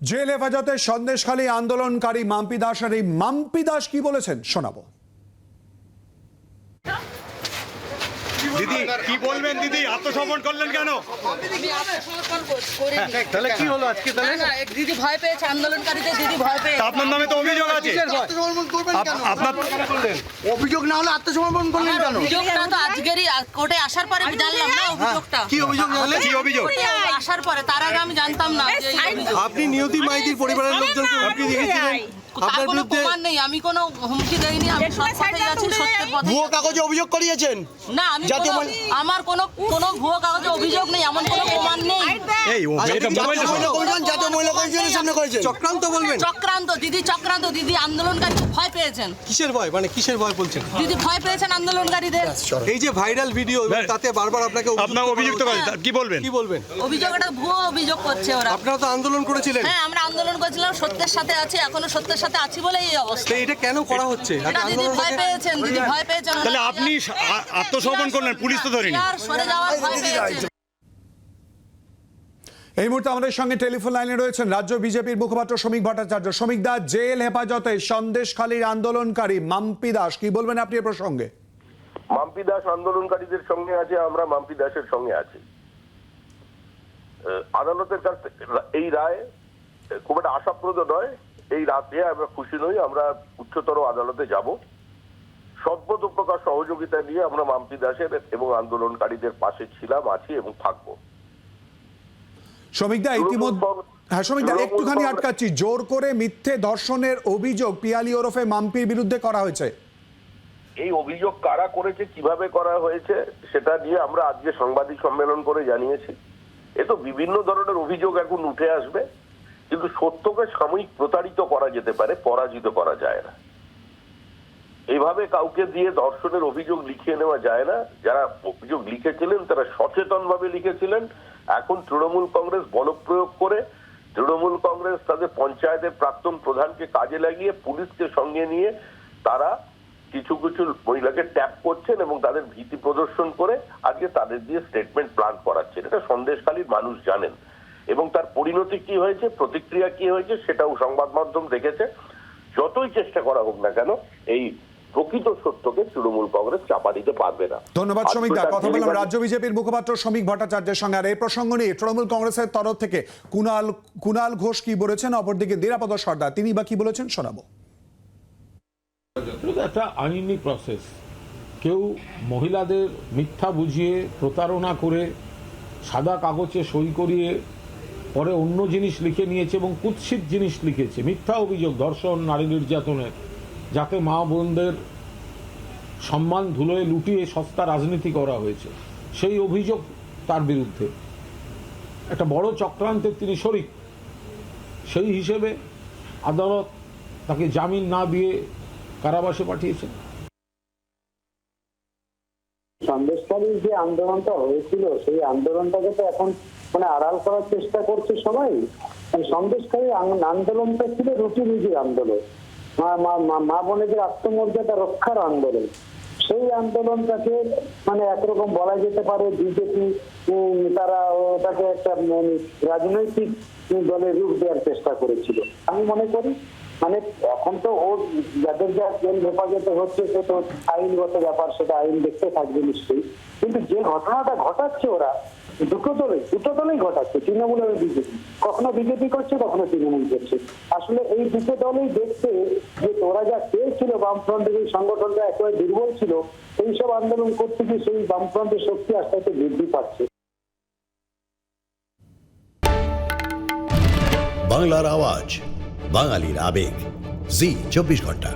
Jail হেফাজতে সন্দেশখালী আন্দোলনকারী মাম্পি দাস আর এই মাম্পি দাস কি বলেছেন শোনাবো। দিদি কি বলবেন দিদি? আত্মসমর্পণ করলেন কেন? কর- করিনি। তাহলে কি হলো আজকে না, দিদি ভয় পেয়েছে আন্দোলনকারীদের দিদি ভয় পেয়েছে। আপনার নামে তো অভিযোগ আছে। আত্মসমর্পণ করবেন কেন? আপনার অভিযোগ না হলে আত্মসমর্পণ করলেন কেন? অভিযোগটা তো আজকেরই কোর্টে আসার পরে জানলাম না অভিযোগটা। কি অভিযোগ জানলে কি অভিযোগ? আসার পরে তার আগে আমি জানতাম না। আপনি নিয়তি মাইতির পরিবারের লোকজনকে দিয়েছিলেন তার আপনার কোনো বিরুদ্ধে প্রমাণ নেই আমি কোনো হুমকি দেইনি আমি সব কথাই আছে সত্যের পথে ভুয়ো কাগজে অভিযোগ করিয়েছেন? না আমি জাতীয় কোনো- মহিলা- আমার কোনো কোনো ভুয়ো কাগজে অভিযোগ নেই এমন কোনো প্রমাণ নেই। এই ও এটা জাতীয় মোবাইল মহিলা কমিশন জাতীয় মহিলা কমিশনের সামনে করেছেন। চক্রান্ত বলবেন। চক্রান্ত দিদি চক্রান্ত দিদি আন্দোলনকারী ভয় পেয়েছেন? কিসের ভয়? মানে কিসের ভয় বলছেন? দিদি ভয় পেয়েছেন আন্দোলনকারীদের। এই যে ভাইরাল ভিডিও তাতে বারবার আপনাকে অভিযুক্ত আপনার অভিযুক্ত করে কি বলবেন? কি বলবেন? অভিযোগ একটা ভুয়ো অভিযোগ করছে ওরা। আপনারা তো আন্দোলন করেছিলেন। হ্যাঁ আমরা আন্দোলন করেছিলাম সত্যের সাথে আছি এখনও সত্যের সাথে আছি বলে এই অবস্থা। এটা কেন করা হচ্ছে? এটা দিদি ভয় পেয়েছেন দিদি ভয় পেয়েছেন। তাহলে আপনি আত্মসমর্পণ করলেন পুলিশ তো ধরেনি। আর সরে যাওয়ার ভয় পেয়েছেন। এই মুহূর্তে আমাদের সঙ্গে টেলিফোন লাইনে রয়েছেন রাজ্য বিজেপির মুখপাত্র শ্রমিক ভট্টাচার্য। শ্রমিক দা, জেল হেফাজতে সন্দেশখালীর আন্দোলনকারী মাম্পি দাস, কি বলবেন আপনি এ প্রসঙ্গে? মাম্পি দাস আন্দোলনকারীদের সঙ্গে আছে, আমরা মাম্পি দাসের সঙ্গে আছি। আদালতের কাছ এই রায় খুব একটা আশাপ্রদ নয়, এই রাতে আমরা খুশি নই, আমরা উচ্চতর আদালতে যাব। সর্বত প্রকার সহযোগিতা নিয়ে আমরা মাম্পি দাসের এবং আন্দোলনকারীদের পাশে ছিলাম, আছি এবং থাকব। শ্রমিক দা তৃণমূল ইতিমধ্যে হ্যাঁ শ্রমিক দা তৃণমূল একটুখানি আটকাচ্ছি। জোর করে মিথ্যে ধর্ষণের অভিযোগ পিয়ালি ওরফে মাম্পির বিরুদ্ধে করা হয়েছে। এই অভিযোগ কারা করেছে কীভাবে করা হয়েছে সেটা নিয়ে আমরা আজকে সাংবাদিক সম্মেলন করে জানিয়েছি। এ তো বিভিন্ন ধরনের অভিযোগ এখন উঠে আসবে কিন্তু সত্যকে সাময়িক প্রতারিত করা যেতে পারে পরাজিত করা যায় না। এইভাবে কাউকে দিয়ে ধর্ষণের অভিযোগ লিখিয়ে নেওয়া যায় না। যারা অভিযোগ লিখেছিলেন তারা সচেতন ভাবে লিখেছিলেন এখন তৃণমূল কংগ্রেস বলপ্রয়োগ করে তৃণমূল কংগ্রেস তাদের পঞ্চায়েতের প্রাক্তন প্রধানকে কাজে লাগিয়ে পুলিশকে সঙ্গে নিয়ে তারা কিছু কিছু মহিলাকে ট্যাপ করছেন এবং তাদের ভীতি প্রদর্শন করে আজকে তাদের দিয়ে স্টেটমেন্ট প্ল্যান করাচ্ছেন। এটা সন্দেশখালীর মানুষ জানেন। এবং তার পরিণতি কি হয়েছে, প্রতিক্রিয়া কি হয়েছে, সেটাও সংবাদ মাধ্যম দেখেছে। যতই চেষ্টা করা হোক না কেন, এই প্রকৃত সত্যকে তৃণমূল কংগ্রেস চাপা দিতে পারবে না। ধন্যবাদ শ্রমিক দা কথা বললাম রাজ্য বিজেপির মুখপাত্র শ্রমিক ভট্টাচার্যের সঙ্গে। আর এই প্রসঙ্গ নিয়ে তৃণমূল কংগ্রেসের তরফ থেকে কুনাল কুনাল ঘোষ কি বলেছেন? অপরদিকে সর্দার তিনি বা কি বলেছেন শোনাবো। একটা আইনি প্রসেস কেউ মহিলাদের মিথ্যা বুঝিয়ে প্রতারণা করে সাদা কাগজে সই করিয়ে পরে অন্য জিনিস লিখে নিয়েছে এবং কুৎসিত জিনিস লিখেছে। মিথ্যা অভিযোগ ধর্ষণ নারী নির্যাতনের। যাতে মা বোনদের সম্মান ধুলোয় লুটিয়ে সস্তা রাজনীতি করা হয়েছে। সেই অভিযোগ তার বিরুদ্ধে। একটা বড় চক্রান্তের তিনি শরিক। সেই হিসেবে আদালত তাকে জামিন না দিয়ে কারাবাসে পাঠিয়েছেন। যে আন্দোলনটা হয়েছিল, সেই আন্দোলনটাকে তো এখন মানে আড়াল করার চেষ্টা করছে সবাই। সন্দেশকারী আন্দোলনটা ছিল রুটি রুজির আন্দোলন। মা বোনেদের আত্মমর্যাদা রক্ষার আন্দোলন। সেই আন্দোলনটাকে মানে একরকম বলা যেতে পারে বিজেপি তারা ওটাকে একটা রাজনৈতিক দলের রূপ দেওয়ার চেষ্টা করেছিল। আমি মনে করি মানে এখন তো ও যাদের যা জেল হেফাজতে হচ্ছে, সে তো আইনগত ব্যাপার, সেটা আইন দেখতে থাকবে নিশ্চয়ই। কিন্তু যে ঘটনাটা ঘটাচ্ছে ওরা দুটো দলে দুটো দলেই ঘটাচ্ছে, তৃণমূল এবং বিজেপি। কখনো বিজেপি করছে, কখনো তৃণমূল করছে। আসলে এই দুটো দলেই দেখছে যে তোরা যা চেয়েছিল বামফ্রন্টের এই সংগঠনটা একেবারে দুর্বল ছিল এইসব আন্দোলন করতে গিয়ে সেই বামফ্রন্টের শক্তি আস্তে আস্তে বৃদ্ধি পাচ্ছে। বাংলার আওয়াজ, বাঙালির আবেগ। জি, চব্বিশ ঘণ্টা।